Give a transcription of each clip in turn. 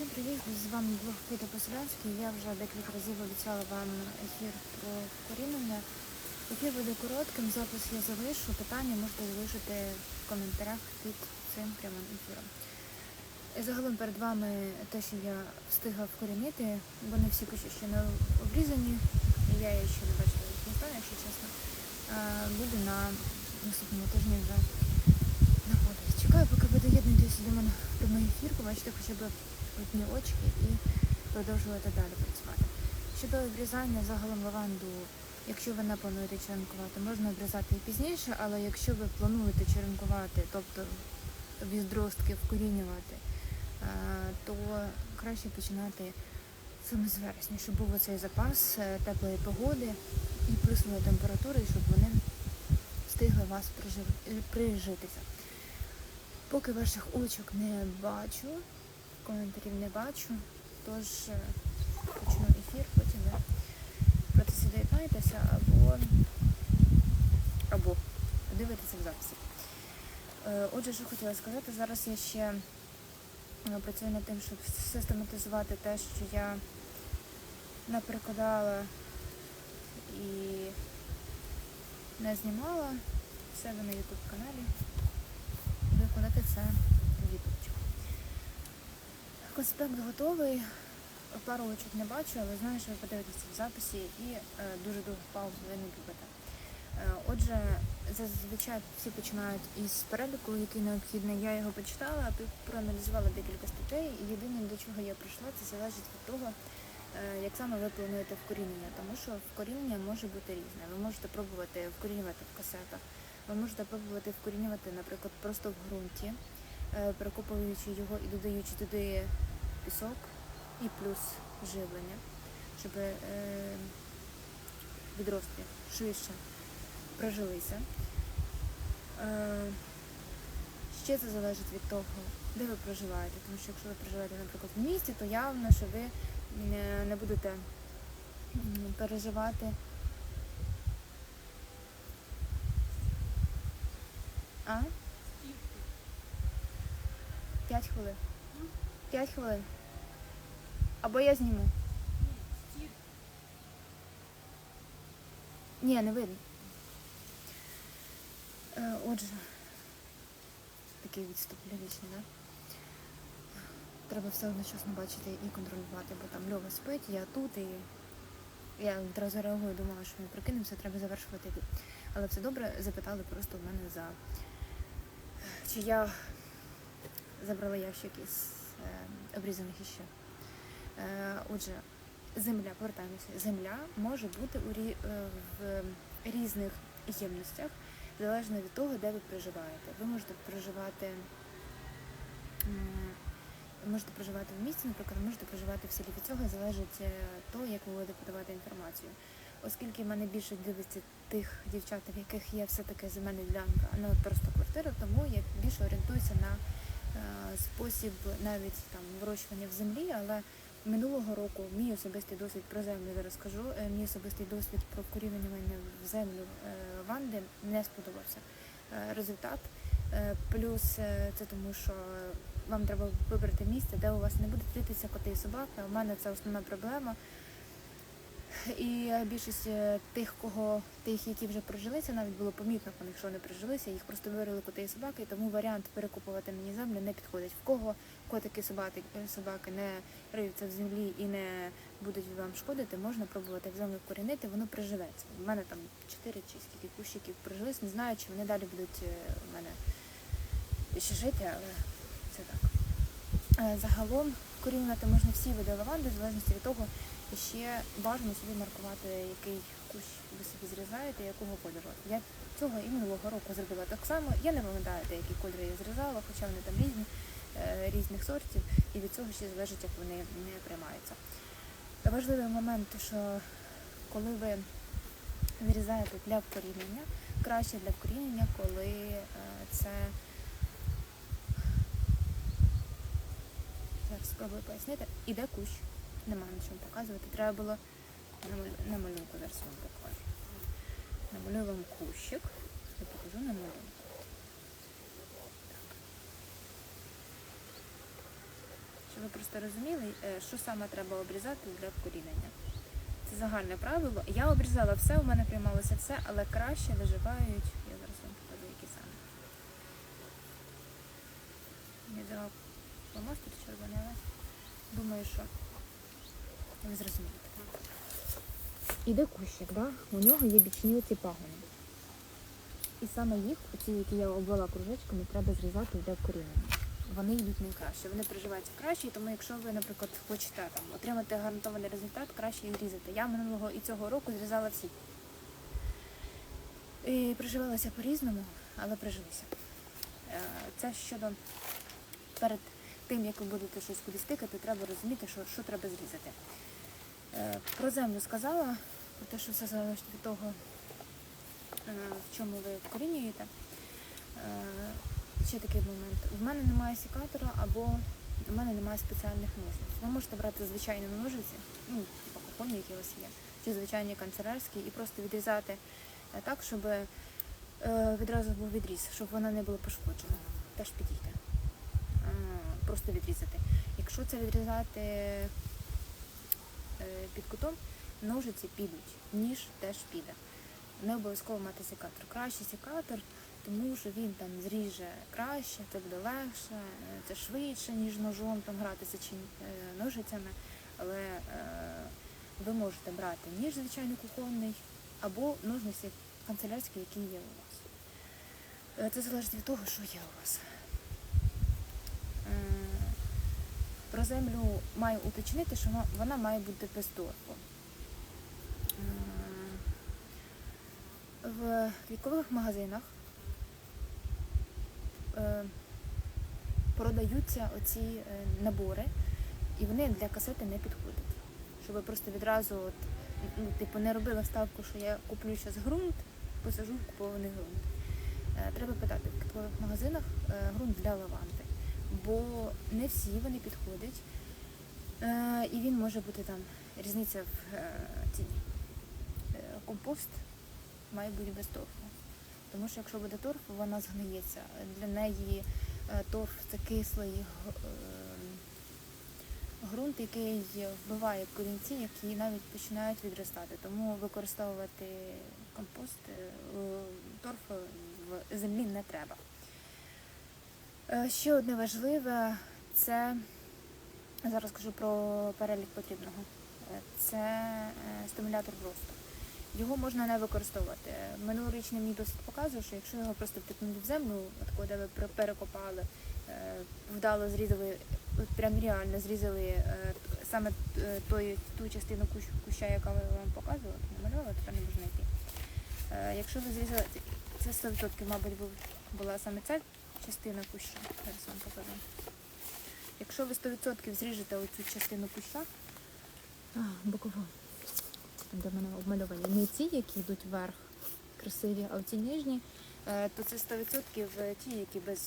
Всім привіт! З вами блог Квіта Поселянський. Я вже декілька разів обіцяла вам ефір про корінення. Ефір буде коротким, запис я залишу. Питання можете залишити в коментарях під цим прямим ефіром. Загалом перед вами те, що я встигла вкорінити, вони всі кущі ще не обрізані. Я її ще не бачила їх не знаю, якщо чесно. Буде на наступному тижні вже знаходитись. Чекаю, поки ви доєднуєтеся до мене про мій ефір, побачите хоча б одні очки і продовжувати далі працювати. Щодо обрізання загалом лаванду, якщо ви не плануєте черенкувати, можна обрізати і пізніше, але якщо ви плануєте черенкувати, тобто відростки вкорінювати, е, то краще починати саме з вересня, щоб був оцей запас е, теплої погоди і плюсової температури, щоб вони встигли вас прижитися. Поки ваших очок не бачу, коментарів не бачу, тож е, почну ефір, потім ви проти доєднаєтеся або, або дивитеся в записі. Е, Отже, що хотіла сказати, зараз я ще е, працюю над тим, щоб систематизувати те, що я наперекладала і не знімала себе на YouTube каналі. Виконати це. Конспект готовий. Пару очок не бачу, але знаю, що ви подивитеся в записі і е, дуже довгу паузу ви не любите. Е, отже, зазвичай всі починають із переліку, який необхідний. Я його почитала, проаналізувала декілька статей, і єдине, до чого я прийшла, це залежить від того, е, як саме ви плануєте вкорінення, тому що вкорінення може бути різне. Ви можете пробувати вкорінювати в касетах, ви можете пробувати вкорінювати, наприклад, просто в ґрунті, перекопуючи його і додаючи туди пісок і плюс живлення, щоб е, відростки швидше прожилися. Е, ще це залежить від того, де ви проживаєте. Тому що якщо ви проживаєте, наприклад, в місті, то явно, що ви не будете переживати. А? П'ять хвилин. П'ять хвилин. Або я зніму. Ні, не видно. Е, Отже, такий відступ ліричний, да? Треба все одночасно бачити і контролювати, бо там Льова спить, я тут і я одразу реагую, думала, що ми прикинемося, треба завершувати. Але все добре, запитали просто в мене за чи я забрала ящик із е, обрізаних іще. Е, отже, земля, повертаємося. Земля може бути у рі, е, в різних ємностях, залежно від того, де ви проживаєте. Ви можете проживати. Можете проживати в місті, наприклад, можете проживати в селі. Від цього залежить то, як ви будете подавати інформацію. Оскільки в мене більше дивиться тих дівчат, в яких є все-таки земельна ділянка, а не просто квартира, тому я більше орієнтуюся на спосіб навіть там вирощування в землі, але минулого року мій особистий досвід про землю зараз скажу. е, Мій особистий досвід про вкорінювання в землю е, Ванди не сподобався. Е, Результат е, плюс е, це тому, що вам треба вибрати місце, де у вас не будуть трітися коти і собаки. У мене це основна проблема. І е, більшість е, тих, кого тих, які вже прижилися, навіть було помітно по них, що вони прижилися, їх просто вирили коти і собаки, тому варіант перекупувати мені землю не підходить. В кого котики собаки, е, собаки не риються в землі і не будуть вам шкодити, можна пробувати в землю вкорінити, воно приживеться. У мене там 4 чи скільки кущиків прижились, не знаю, чи вони далі будуть у мене ще жити, але це так. Загалом вкорінювати можна всі види лаванди, в залежності від того, і ще бажано собі маркувати, який кущ ви собі зрізаєте, якого кольору. Я цього і минулого року зробила так само. Я не пам'ятаю, які кольори я зрізала, хоча вони там різні, е, різних сортів, і від цього ще залежить, як вони не приймаються. Важливий момент, що коли ви вирізаєте для вкорінення, краще для вкорінення, коли е, це Зараз спробую пояснити. Іде кущ. Нема нічого показувати. Треба було на малюнку зараз вам покажу. Намалюю вам кущик і покажу на малюнку. Щоб ви просто розуміли, е, що саме треба обрізати для вкорінення. Це загальне правило. Я обрізала все, у мене приймалося все, але краще виживають. Я зараз вам покажу, які саме. Не взяла помастер червоний, але думаю, що ви зрозумієте. Іде кущик, да? у нього є бічні оці пагони. І саме їх, оці, які я обвела кружечками, треба зрізати для вкорінення. Вони йдуть найкраще, вони приживаються краще, тому якщо ви, наприклад, хочете там, отримати гарантований результат, краще їх різати. Я минулого і цього року зрізала всі. І приживалися по-різному, але прижилися. Е, Це щодо перед тим, як ви будете щось кудись тикати, треба розуміти, що, що треба зрізати. Е, Про землю сказала, про те, що все залежить від того, е, в чому ви вкорінюєте. Е, Ще такий момент. В мене немає секатора або в мене немає спеціальних ножниць. Ви можете брати звичайні ножиці, ну, кухонні, які у вас є, чи звичайні канцелярські, і просто відрізати так, щоб відразу був відріз, щоб вона не була пошкоджена. Теж підійде. Просто відрізати. Якщо це відрізати під кутом, ножиці підуть, ніж теж піде. Не обов'язково мати секатор. Краще секатор, тому що він там зріже краще, це буде легше, е, це швидше, ніж ножом там гратися чи е, ножицями. Але е, ви можете брати ніж звичайний кухонний або ножниці канцелярські, які є у вас. Е, Це залежить від того, що є у вас. Про землю маю уточнити, що вона- має бути без торфу. Е, В вікових магазинах е, продаються оці е, набори, і вони для касети не підходять. Щоб просто відразу от, ну, типу, не робили ставку, що я куплю зараз ґрунт, посажу в купований ґрунт. Треба питати в квіткових магазинах ґрунт для лаванди, бо не всі вони підходять. Е, І він може бути там різниця в е, ціні. Е, Компост має бути без торфу. Тому що якщо буде торф, вона згниється. Для неї торф це кислий ґрунт, який вбиває корінці, які навіть починають відростати. Тому використовувати компост, торф в землі не треба. Е, Ще одне важливе це зараз кажу про перелік потрібного. Е, Це е, стимулятор росту. Його можна не використовувати. Минулорічний мій досвід показує, що якщо його просто втикнути в землю, от коли ви перекопали, вдало зрізали, прям реально зрізали саме той, ту частину куща, яка я вам показувала, намалювала, тепер не можна. Е, Якщо ви зрізали, це 100%, мабуть, була саме ця частина куща. Зараз вам покажу. Якщо ви 100% зріжете оцю частину куща, бокову, де в мене обмальовані, не ці, які йдуть вверх, красиві, а оці нижні, е, то це 100% ті, які без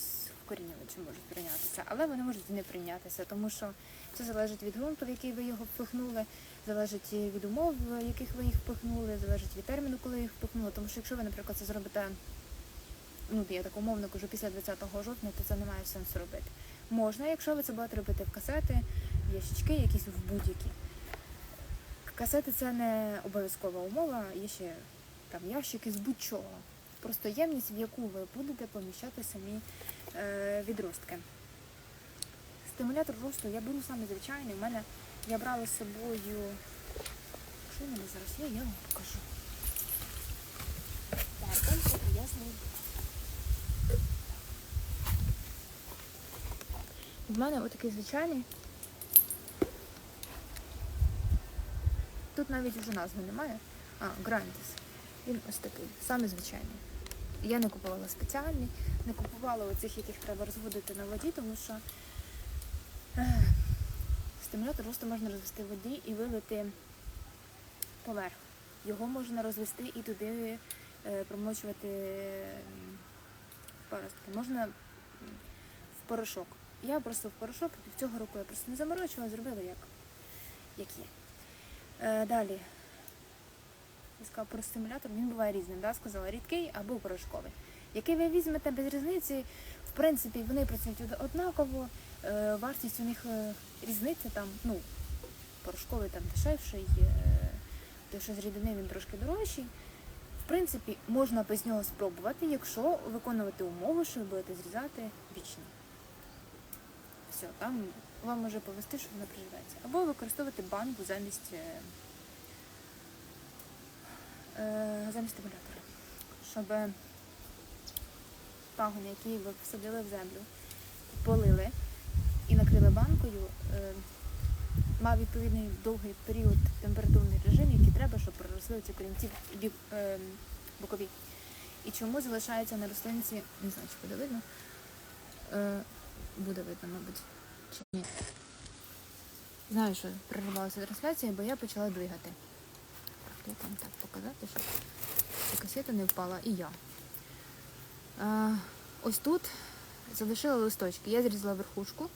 вкорінювача можуть прийнятися. Але вони можуть не прийнятися, тому що це залежить від ґрунту, в який ви його впихнули, залежить від умов, в яких ви їх впихнули, залежить від терміну, коли їх впихнули. Тому що якщо ви, наприклад, це зробите, ну я так умовно кажу, після 20 жовтня, то це немає сенсу робити. Можна, якщо ви це будете робити в касети, ящички, якісь в будь-які. Касети це не обов'язкова умова, є ще там ящики з будь-чого. Просто ємність, в яку ви будете поміщати самі е, відростки. Стимулятор росту я беру саме звичайний. У мене я брала з собою. Що в мене зараз є, я вам покажу. Так, я. В мене отакий звичайний. Тут навіть вже назви немає. А, Грандіс. Він ось такий, саме звичайний. Я не купувала спеціальний, не купувала оцих, яких треба розводити на воді, тому що стимулятор просто можна розвести в воді і вилити поверх. Його можна розвести і туди е, промочувати м, паростки. Можна в порошок. Я просто в порошок, цього року я просто не заморочувала, зробила як, як є. Е, далі. Я сказала про стимулятор, він буває різним, да? сказала рідкий або порошковий. Який ви візьмете без різниці, в принципі, вони працюють однаково, Е, Вартість у них е, різниця там, ну, порошковий там дешевший, е, той, що з рідини він трошки дорожчий. В принципі, можна без нього спробувати, якщо виконувати умови, що ви будете зрізати бічні. Все, там вам може повести, що вона приживеться. Або використовувати банку замість, е, е, замість стимулятора, щоб пагони, які ви всадили в землю, полили і накрили банкою, е, мав відповідний довгий період температурний режим, який треба, щоб проросли ці корінці е, бокові. І чому залишається на рослинці, не знаю, чи буде видно. Е, буде видно, мабуть. Чи ні. Знаю, що перервалася трансляція, бо я почала двигати. Як вам так показати, щоб касета не впала і я. Е, ось тут залишила листочки. Я зрізала верхушку,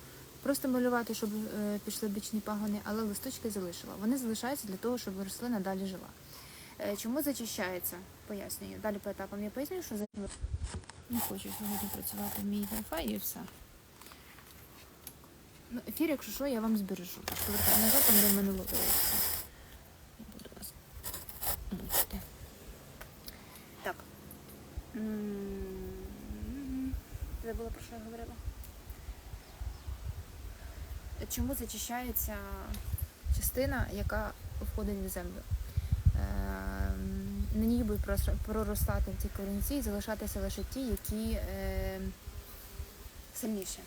просто малювати, щоб е, пішли бічні пагони, але листочки залишила. Вони залишаються для того, щоб рослина далі жила. Е, чому зачищається? Пояснюю. Далі по етапам я поясню, що за не хочу сьогодні працювати мій Wi-Fi і все. Ну, ефір, якщо що, я вам збережу. Повертаю назад, там де в мене ловилося. Буду вас мучити. Так. Забула про що я говорила. Чому зачищається частина, яка входить в землю? Ем, На ній будуть проростати ці корінці і залишатися лише ті, які е, сильніші.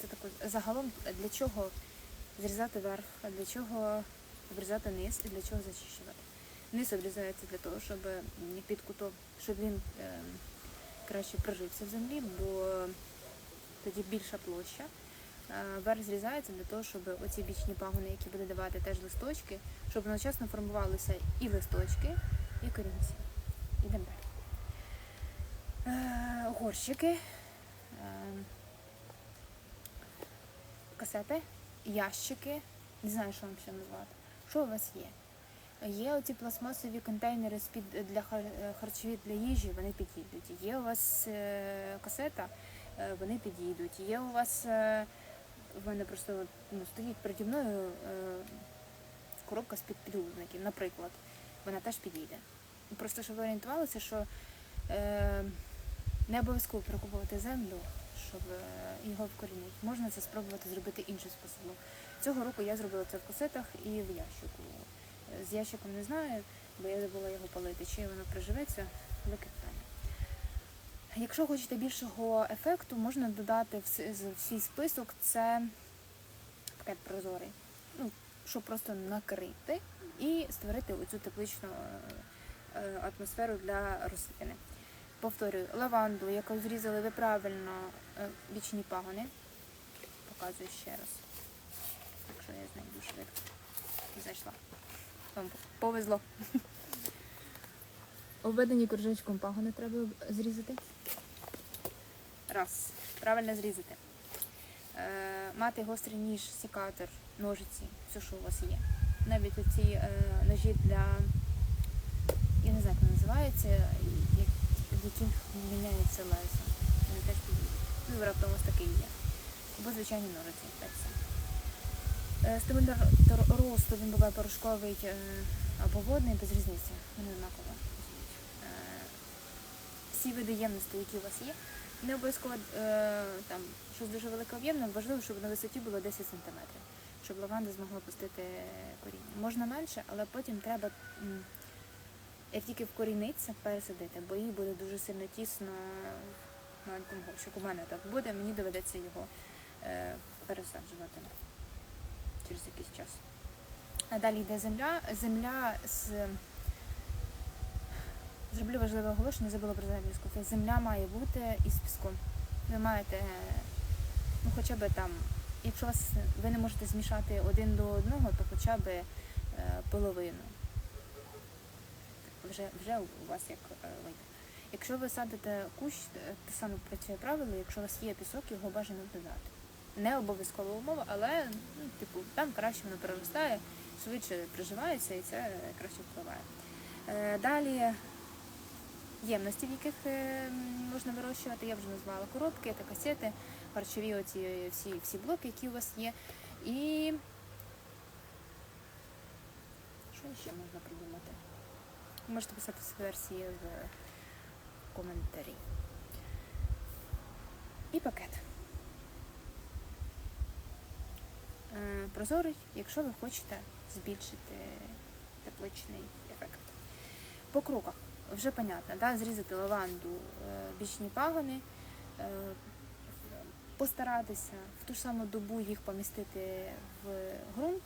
Це також загалом для чого зрізати верх, для чого обрізати низ і для чого зачищувати. Низ обрізається для того, щоб під кутом, щоб він е, краще прижився в землі, бо тоді більша площа. Верх зрізається для того, щоб оці бічні пагони, які буде давати теж листочки, щоб одночасно формувалися і листочки, і корінці. Ідемо далі. Е, Горщики, е, касети, ящики. Не знаю, що вам ще назвати. Що у вас є? Є оці пластмасові контейнери з-під для е, харчові для їжі, вони підійдуть. Є у вас е, касета, е, вони підійдуть. Є у вас в мене просто ну, стоїть переді мною коробка з-під підгузників, наприклад. Вона теж підійде. Просто щоб ви орієнтувалися, що не обов'язково прокупувати землю, щоб е, його вкорінити. Можна це спробувати зробити іншим способом. Цього року я зробила це в касетах і в ящику. Е, З ящиком не знаю, бо я забула його палити. Чи воно приживеться, велике питання. Якщо хочете більшого ефекту, можна додати в свій список це пакет прозорий. Ну, щоб просто накрити і створити оцю тепличну е, атмосферу для рослини. Повторюю, лаванду, яку зрізали ви правильно е, бічні пагони. Показую ще раз. Якщо я знайду швидко. Зайшла. Вам повезло. Обведені кружечком пагони треба зрізати. Раз. Правильно зрізати. Е, мати гострий ніж, секатор, ножиці, все, що у вас є. Навіть оці е, ножі для, я не знаю, як вони називаються, яких міняється лезо. Вони теж підійдуть. Ну, раптом ось такий є. Або звичайні ножиці, так все. Стимулятор росту він буває порошковий е, або водний, без різниці. Вони однаково. Е, Всі види ємності, які у вас є, не обов'язково е, там щось дуже велике об'ємне, важливо, щоб на висоті було 10 см, щоб лаванда змогла пустити коріння. Можна менше, але потім треба, як тільки вкоріниться, пересадити, бо їй буде дуже сильно тісно маленькому горщику. У мене так буде, мені доведеться його е, пересаджувати через якийсь час. А далі йде земля. Земля з Зроблю важливе оголошення, забула про землю сказати. Земля має бути із піском. Ви маєте, ну хоча б там, якщо вас ви не можете змішати один до одного, то хоча б е, половину. Вже, вже у вас як е. Якщо ви садите кущ, е, те саме працює правило, якщо у вас є пісок, його бажано додати. Не обов'язкова умова, але ну, типу, там краще воно проростає, швидше приживається і це краще впливає. Е, Далі ємності, в яких можна вирощувати, я вже назвала коробки та касети. харчові оці всі, всі блоки, які у вас є. І що ще можна придумати? Можете писати свої версії в коментарі. І пакет. Е, Прозорий, якщо ви хочете збільшити тепличний ефект. По кроках вже понятно, да? зрізати лаванду, е, бічні пагони, е, постаратися в ту ж саму добу їх помістити в ґрунт.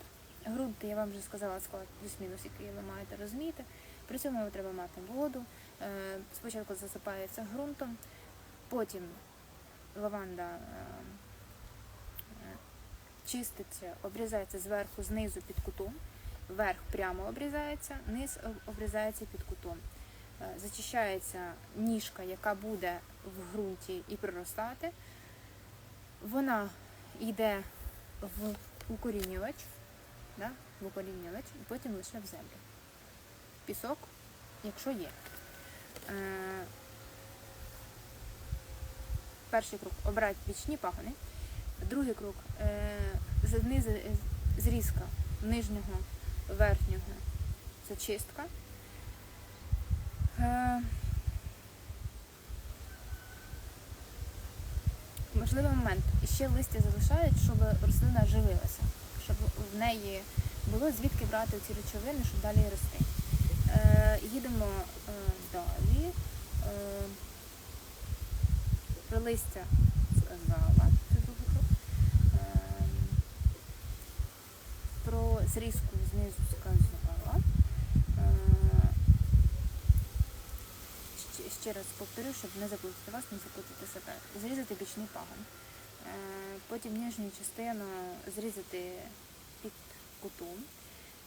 Ґрунт, я вам вже сказала, склад плюс-мінус, який ви маєте розуміти. При цьому треба мати воду. Е, Спочатку засипається ґрунтом, потім лаванда е, е, чиститься, обрізається зверху, знизу під кутом, верх прямо обрізається, низ обрізається під кутом. Зачищається ніжка, яка буде в ґрунті і проростати. Вона йде в укорінювач, да? в укорінювач і потім лише в землю. Пісок, якщо є. Е, Перший крок обрати бічні пагони. Другий крок е, знизу зрізка нижнього, верхнього це чистка. Е, Можливий момент. Ще листя залишають, щоб рослина живилася, щоб в неї було звідки брати ці речовини, щоб далі рости. Е, їдемо е, далі. Е, про листя сказала, це другий крок. Про зрізку знизу сказала. Е, ще, раз повторю, щоб не заплутати вас, не заплутати себе. Зрізати бічний пагон. Потім нижню частину зрізати під кутом.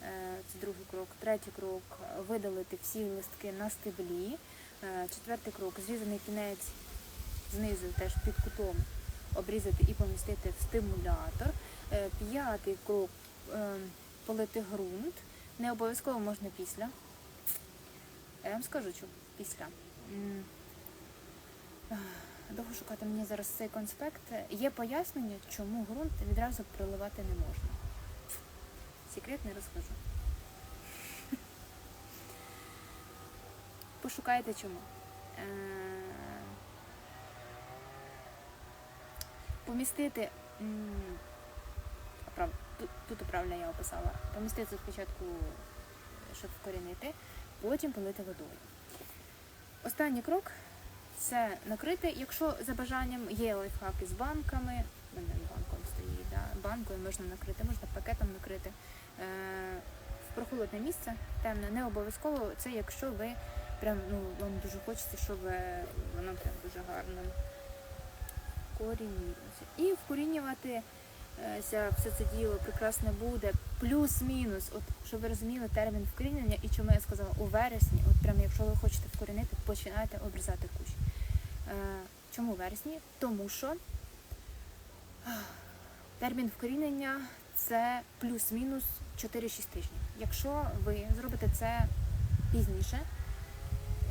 Е, Це другий крок. Третій крок видалити всі листки на стеблі. Е, Четвертий крок зрізаний кінець знизу теж під кутом обрізати і помістити в стимулятор. Е, П'ятий крок полити ґрунт. Не обов'язково можна після. Я вам скажу, що після. Довго шукати мені зараз цей конспект. Є пояснення, чому ґрунт відразу проливати не можна. Секрет не розкажу. Пошукайте чому. Е, Помістити. Тут, правильно я описала. Помістити спочатку, щоб вкорінити, потім полити водою. Останній крок це накрити. Якщо за бажанням є лайфхаки з банками, банком стоїть, да, банкою можна накрити, можна пакетом накрити. Е, в прохолодне місце, темне, не обов'язково. Це якщо ви прям ну вам дуже хочеться, щоб е, воно прям дуже гарно корінилося. І вкорінювати е, все це діло прекрасно буде. Плюс-мінус, от щоб ви розуміли термін вкорінення і чому я сказала у вересні, от прямо якщо ви хочете вкорінити, починайте обрізати кущ. Чому у вересні? Тому що термін вкорінення це плюс-мінус 4-6 тижнів. Якщо ви зробите це пізніше,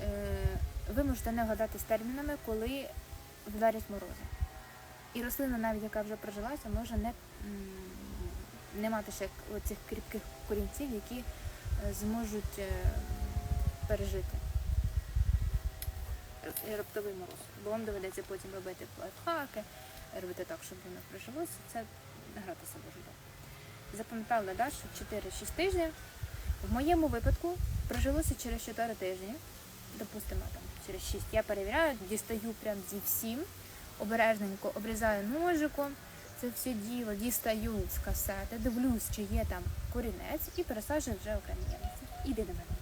е, ви можете не вгадати з термінами, коли вдарять морози. І рослина, навіть яка вже прожилася, може не, не мати ще цих кріпких корінців, які е, зможуть е, пережити раптовий мороз. Бо вам доведеться потім робити лайфхаки, робити так, щоб воно прижилося. Це гратися дуже довго. Запам'ятали, да, що 4-6 тижнів. В моєму випадку прожилося через 4 тижні, допустимо, там через 6. Я перевіряю, дістаю прям зі всім, обережненько обрізаю ножиком, це все діло, дістаю з касети, дивлюсь, чи є там корінець, і пересаджую вже окремі ємності. Іди до мене.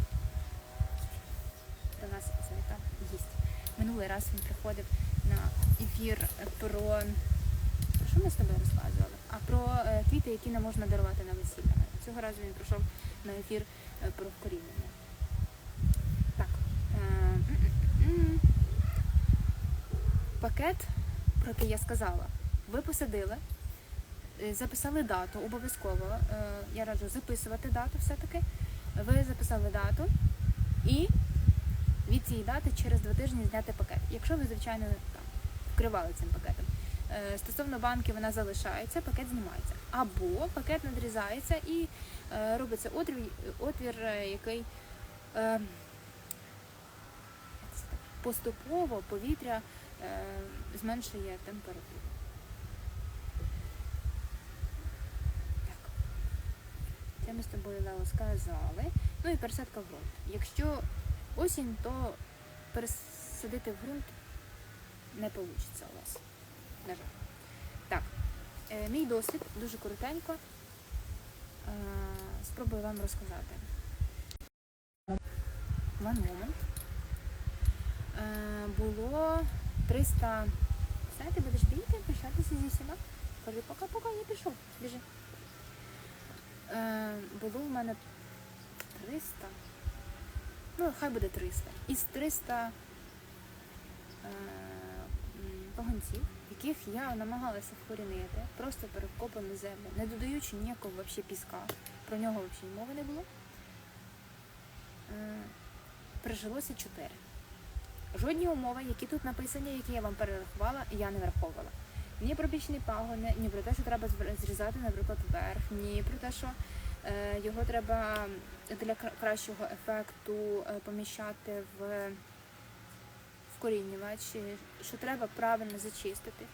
До нас завітав гість. Минулий раз він приходив на ефір. Про що ми з тобою розказували? А про е, квіти, які не можна дарувати на весілля. Цього разу він прийшов на ефір е, про вкорінення. Так. е. Пакет, про який я сказала, ви посадили, е, записали дату обов'язково. Е, Я раджу записувати дату все-таки. Ви записали дату і від цієї дати через два тижні зняти пакет. Якщо ви, звичайно, там вкривали цим пакетом. Е, Стосовно банки вона залишається, пакет знімається. Або пакет надрізається і е, робиться отвір, отвір е, який поступово повітря зменшує температуру. Це ми з тобою Лео сказали. Ну і пересадка в ґрунт. Якщо осінь, то пересадити в ґрунт не вийде у вас. На жаль. Так, е, мій досвід дуже коротенько. Е, спробую вам розказати. One moment. Е, було 300. Все, ти будеш бігти, прощатися зі всіма. Кажи, пока-пока, я пішов. Біжи. Було в мене 300. Ну, хай буде 300. Із 300 е, погонців, яких я намагалася вкорінити, просто перекопану землю, не додаючи ніякого вообще піска. Про нього взагалі мови не було. Прижилося 4. Жодні умови, які тут написані, які я вам перерахувала, я не враховувала. Ні про бічні пагони, ні про те, що треба зрізати, наприклад, верх, ні про те, що е, його треба для кращого ефекту е, поміщати в вкорінювач, що треба правильно зачистити,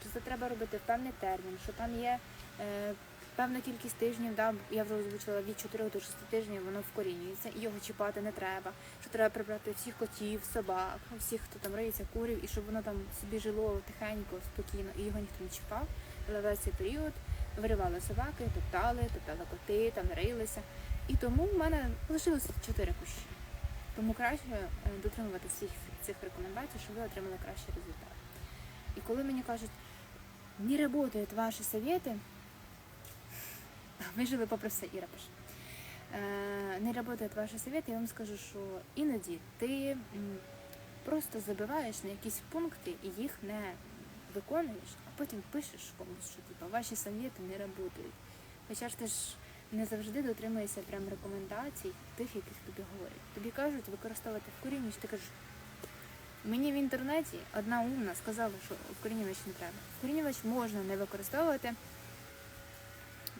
що це треба робити в певний термін, що там є е, певна кількість тижнів, да, я вже озвучила від 4 до 6 тижнів воно вкорінюється, і його чіпати не треба. Що треба прибрати всіх котів, собак, всіх, хто там риється, курів, і щоб воно там собі жило тихенько, спокійно, і його ніхто не чіпав. Але весь цей період виривали собаки, топтали, топтали коти, там рилися. І тому в мене лишилося 4 кущі. Тому краще е, дотримуватися всіх цих рекомендацій, щоб ви отримали кращий результат. І коли мені кажуть, не працюють ваші совєти, ми жили попри все, Іра пише. Е, Не працюють ваші совєти, я вам скажу, що іноді ти просто забиваєш на якісь пункти і їх не виконуєш, а потім пишеш комусь, що типу, ваші совєти не працюють. Хоча ж ти ж не завжди дотримуєшся прям рекомендацій тих, яких тобі говорять. Тобі кажуть використовувати вкорінювач, ти кажеш, мені в інтернеті одна умна сказала, що вкорінювач не треба. Вкорінювач можна не використовувати.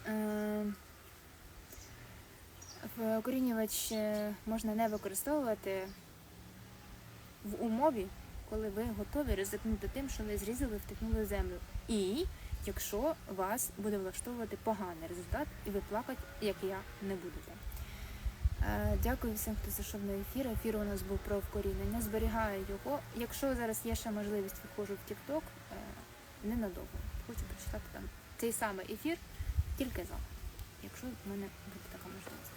Е, Вкорінювач е, можна не використовувати в умові, коли ви готові ризикнути тим, що ви зрізали, втикнули землю. І якщо вас буде влаштовувати поганий результат, і ви плакати, як я, не будете. Е, Дякую всім, хто зайшов на ефір. Ефір у нас був про вкорінення. Зберігаю його. Якщо зараз є ще можливість, виходжу в TikTok, е, ненадовго. Хочу прочитати там цей самий ефір, тільки за, якщо в мене буде така можливість.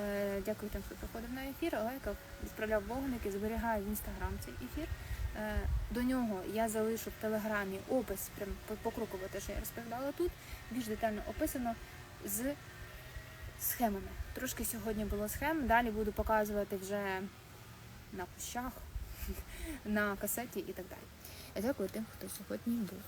Е, Дякую тим, хто приходив на ефір. Лайкав, відправляв вогники, зберігаю в інстаграм цей ефір. Е, До нього я залишу в телеграмі опис, прям по- покроково те, що я розповідала тут, більш детально описано з схемами. Трошки сьогодні було схем, далі буду показувати вже на кущах, на касеті і так далі. Дякую тим, хто сьогодні був.